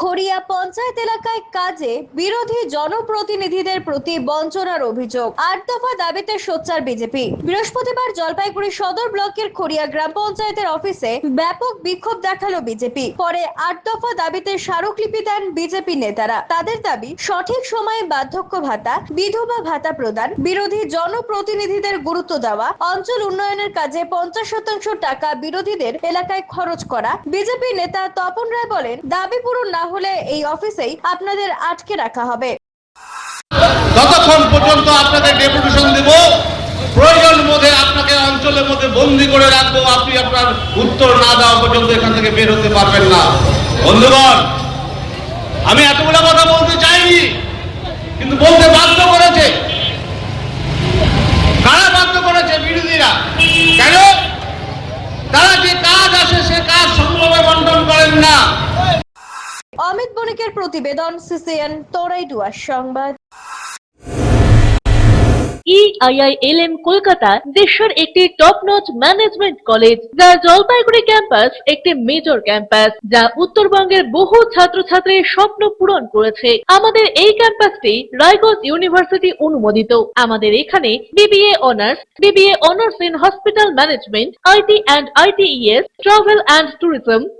খড়িয়া পঞ্চায়েত এলাকায় কাজে বিরোধী জনপ্রতিনিধিদের প্রতি বঞ্চনার অভিযোগ। আট দফা দাবিতে সোচ্চার বিজেপি। বৃহস্পতিবার জলপাইগুড়ি সদর ব্লকের খড়িয়া গ্রাম পঞ্চায়েতের অফিসে ব্যাপক বিক্ষোভ দেখাল বিজেপি। পরে আট দফা দাবিতে স্মারকলিপি দেন বিজেপি নেতারা। তাদের দাবি, সঠিক সময়ে বার্ধক্য ভাতা, বিধবা ভাতা প্রদান, বিরোধী জনপ্রতিনিধিদের গুরুত্ব দেওয়া, অঞ্চল উন্নয়নের কাজে পঞ্চাশ শতাংশ টাকা বিরোধীদের এলাকায় খরচ করা। বিজেপি নেতা তপন রায় বলেন, দাবি পূরণ না হলে এই অফিসেই আপনাদের আটকে রাখা হবে। ততক্ষণ পর্যন্ত আপনাদের ডেপুটেশন দেব, প্রয়োজন মধ্যে আপনাকে অঞ্চলের মধ্যে বন্দি করে রাখব, আপনি আপনার উত্তর না দেওয়া পর্যন্ত এখান থেকে বের হতে পারবেন না। বন্ধুগণ, আমি এতগুলো কথা বলতে চাইনি, কিন্তু বলতে বাধ্য করেছে কারা বাধ্য করেছে বিরোধীরা কেন তারা যে কাজ আসে সে কাজ সংগ্রহে বন্টন করেন না অমিত বণিকের প্রতিবেদন, সিসিএন তোরাইডুয়ার সংবাদ। ইআইআইএলএম কলকাতা দেশের একটি টপ নচ ম্যানেজমেন্ট কলেজ যা জলপাইগুড়ি ক্যাম্পাস একটি মেজর ক্যাম্পাস যা উত্তরবঙ্গের বহু ছাত্রছাত্রীর স্বপ্ন পূরণ করেছে। আমাদের এই ক্যাম্পাসটি রায়গঞ্জ ইউনিভার্সিটি অনুমোদিত। আমাদের এখানে BBA honours BBA honours in hospital management IT and ITES travel and tourism